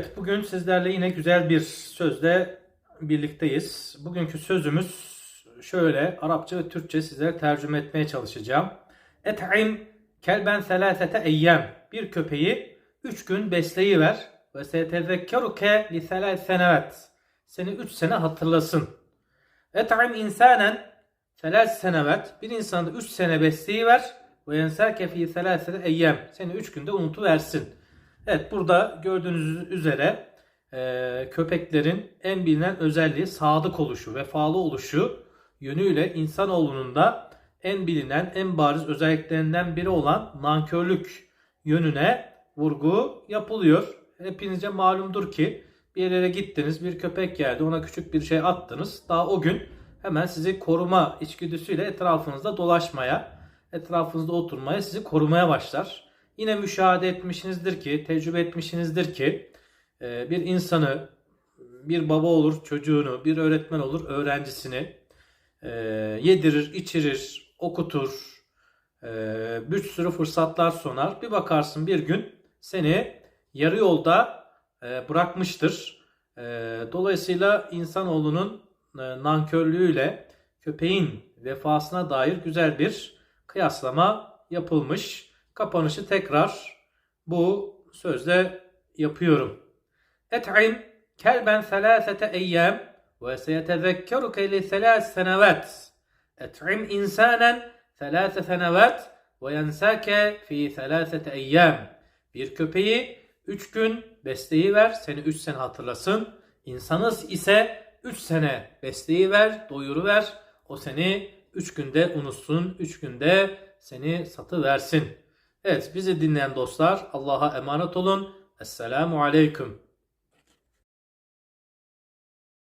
Evet, Bugün sizlerle yine güzel bir sözle birlikteyiz. Bugünkü sözümüz şöyle Arapça ve Türkçe sizlere tercüme etmeye çalışacağım. Et'im kelben selasete eyyem. Bir köpeği üç gün besleyiver. Ve setezekkeruke li senevet. Seni üç sene hatırlasın. Et'im insanen selas senevet. Bir insanı üç sene besleyiver. Ve yensake fi selasete eyyem. Seni üç günde unutuversin. Evet burada gördüğünüz üzere e, köpeklerin en bilinen özelliği sadık oluşu, vefalı oluşu yönüyle insanoğlunun da en bilinen, en bariz özelliklerinden biri olan nankörlük yönüne vurgu yapılıyor. Hepinize malumdur ki bir yerlere gittiniz, bir köpek geldi, ona küçük bir şey attınız. Daha o gün hemen sizi koruma içgüdüsüyle etrafınızda dolaşmaya, etrafınızda oturmaya, sizi korumaya başlar. Yine müşahede etmişsinizdir ki, tecrübe etmişsinizdir ki e, bir insanı, bir baba olur çocuğunu, bir öğretmen olur öğrencisini e, yedirir, içirir, okutur, e, bir sürü fırsatlar sunar. Bir bakarsın bir gün seni yarı yolda bırakmıştır. Dolayısıyla insanoğlunun nankörlüğüyle köpeğin vefasına dair güzel bir kıyaslama yapılmış. Kapanışı tekrar bu sözle yapıyorum. Et'im kelben selasete eyyem ve seyetezekkeruke li selas senevet. Et'im insanen selase senevet ve yensake fi selasete eyyem. Bir köpeği üç gün besleyi ver, seni üç sene hatırlasın. İnsanız ise üç sene besleyi ver, doyuru ver. O seni üç günde unutsun, üç günde seni satı versin. Evet bizi dinleyen dostlar Allah'a emanet olun. Esselamu Aleyküm.